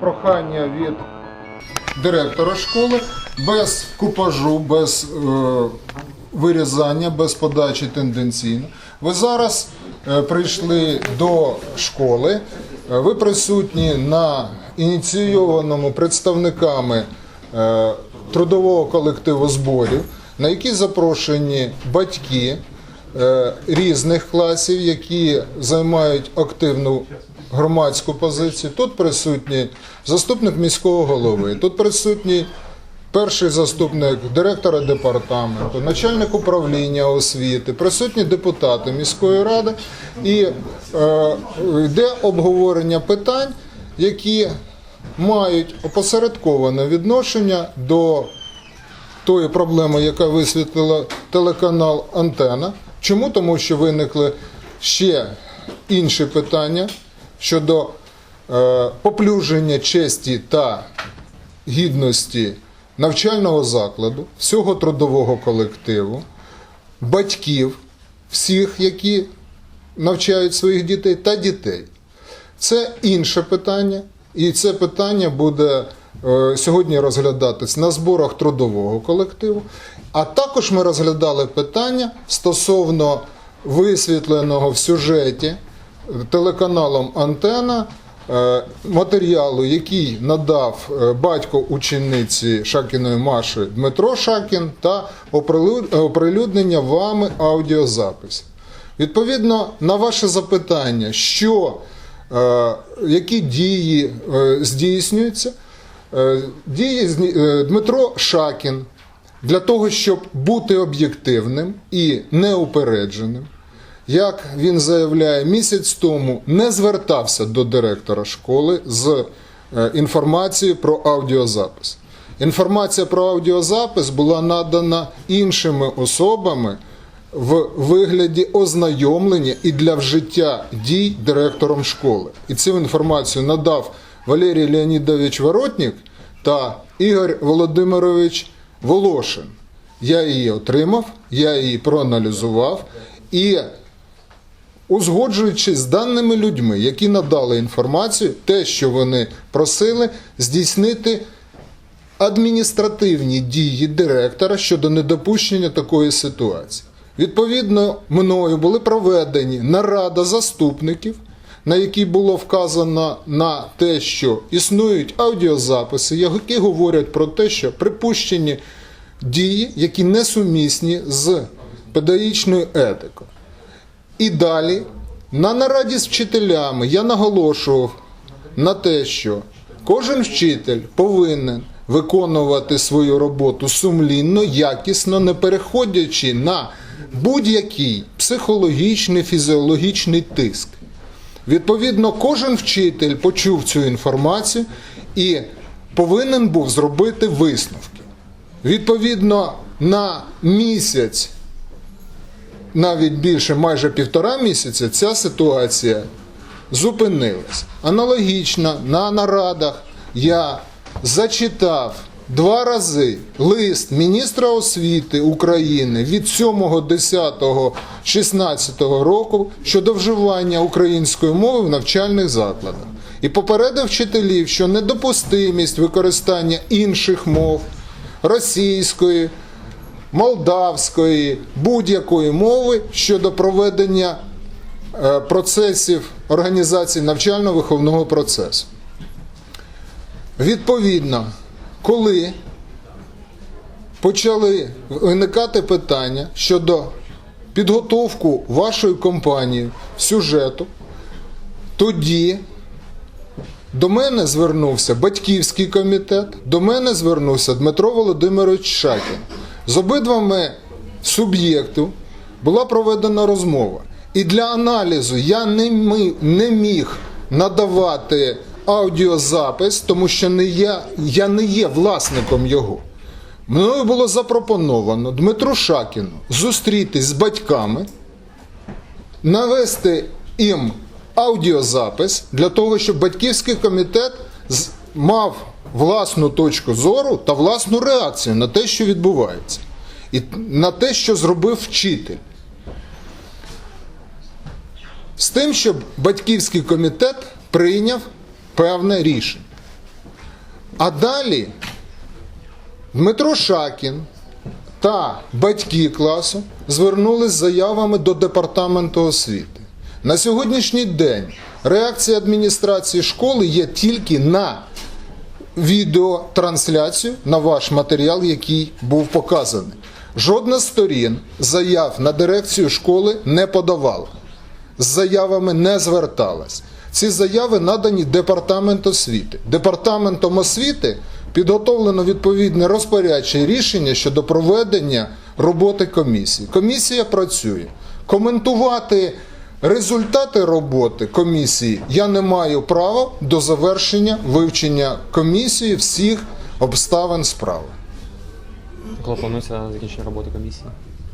прохання від директора школи без купажу, без е, вирізання, без подачі тенденційно. Ви зараз е, прийшли до школи, е, ви присутні на ініційованому представниками е, трудового колективу зборів, на які запрошені батьки е, різних класів, які займають активну громадську позицію. Тут присутній заступник міського голови, тут присутній перший заступник директора департаменту, начальник управління освіти, присутні депутати міської ради, і е, йде обговорення питань, які мають опосередковане відношення до тої проблеми, яка висвітлила телеканал Антена. Чому? Тому що виникли ще інші питання щодо е, поплюження честі та гідності навчального закладу, всього трудового колективу, батьків, всіх, які навчають своїх дітей, та дітей. Це інше питання, і це питання буде е, сьогодні розглядатись на зборах трудового колективу. А також ми розглядали питання стосовно висвітленого в сюжеті телеканалом Антена е, матеріалу, який надав е, батько учениці Шакіної Маші Дмитро Шакін, та оприлюднення вами аудіозаписів. Відповідно на ваше запитання, що, е, які дії е, здійснюються, е, дії е, Дмитро Шакін для того, щоб бути об'єктивним і неупередженим, як він заявляє, місяць тому не звертався до директора школи з е, інформацією про аудіозапис. Інформація про аудіозапис була надана іншими особами в вигляді ознайомлення і для вжиття дій директором школи. І цю інформацію надав Валерій Леонідович Воротнік та Ігор Володимирович Волошин. Я її отримав, я її проаналізував і узгоджуючи з даними людьми, які надали інформацію, те, що вони просили, здійснити адміністративні дії директора щодо недопущення такої ситуації. Відповідно, мною були проведені нарада заступників, на якій було вказано на те, що існують аудіозаписи, які говорять про те, що припущені дії, які несумісні з педагогічною етикою. І далі на нараді з вчителями я наголошував на те, що кожен вчитель повинен виконувати свою роботу сумлінно, якісно, не переходячи на будь-який психологічний, фізіологічний тиск. Відповідно, кожен вчитель почув цю інформацію і повинен був зробити висновки. Відповідно, на місяць навіть більше, майже півтора місяця, ця ситуація зупинилась. Аналогічно на нарадах я зачитав два рази лист міністра освіти України від 7.10.16 року щодо вживання української мови в навчальних закладах. І попередив вчителів, що недопустимість використання інших мов російської, молдавської, будь-якої мови щодо проведення е, процесів організації навчально-виховного процесу. Відповідно, коли почали виникати питання щодо підготовку вашої компанії сюжету, тоді до мене звернувся батьківський комітет, до мене звернувся Дмитро Володимирович Шакін. З обидвами суб'єктів була проведена розмова. І для аналізу я не, міг надавати аудіозапис, тому що не я, я не є власником його. Мною було запропоновано Дмитру Шакіну зустрітись з батьками, навести їм аудіозапис для того, щоб батьківський комітет мав власну точку зору та власну реакцію на те, що відбувається, і на те, що зробив вчитель. З тим, щоб батьківський комітет прийняв певне рішення. А далі Дмитро Шакін та батьки класу звернулись з заявами до департаменту освіти. На сьогоднішній день реакція адміністрації школи є тільки на відеотрансляцію на ваш матеріал, який був показаний. Жодна з сторін заяв на дирекцію школи не подавала, з заявами не зверталась. Ці заяви надані департамент освіти. Департаментом освіти підготовлено відповідне розпорядче рішення щодо проведення роботи комісії. Комісія працює. Коментувати результати роботи комісії я не маю права до завершення вивчення комісії всіх обставин справи. Коли планується закінчення роботи комісії?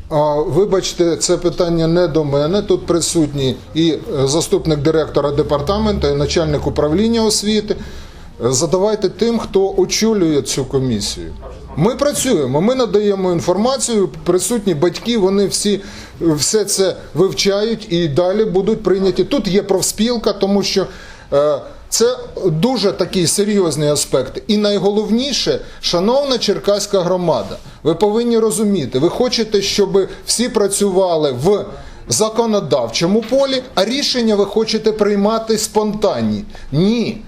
А, Вибачте, це питання не до мене. Тут присутній і е, заступник директора департаменту, і начальник управління освіти. Е, Задавайте тим, хто очолює цю комісію. Ми працюємо, ми надаємо інформацію. Присутні батьки, вони всі все це вивчають і далі будуть прийняті. Тут є профспілка, тому що е, це дуже такий серйозний аспект. І найголовніше, шановна черкаська громада, ви повинні розуміти, ви хочете, щоб всі працювали в законодавчому полі, а рішення ви хочете приймати спонтанні. Ні.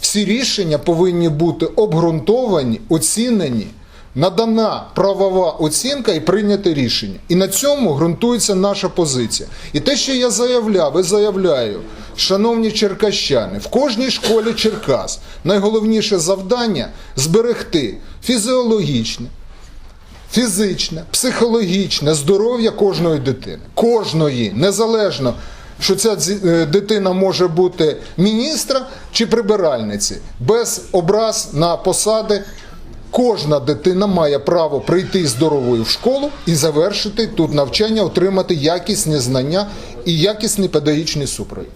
Всі рішення повинні бути обґрунтовані, оцінені, надана правова оцінка і прийняте рішення. І на цьому ґрунтується наша позиція. І те, що я заявляв і заявляю, шановні черкащани, в кожній школі Черкас найголовніше завдання зберегти фізіологічне, фізичне, психологічне здоров'я кожної дитини. Кожної, незалежно, що ця е, дитина може бути міністра чи прибиральниці, без образ на посади. Кожна дитина має право прийти здоровою в школу і завершити тут навчання, отримати якісні знання і якісний педагогічний супровід.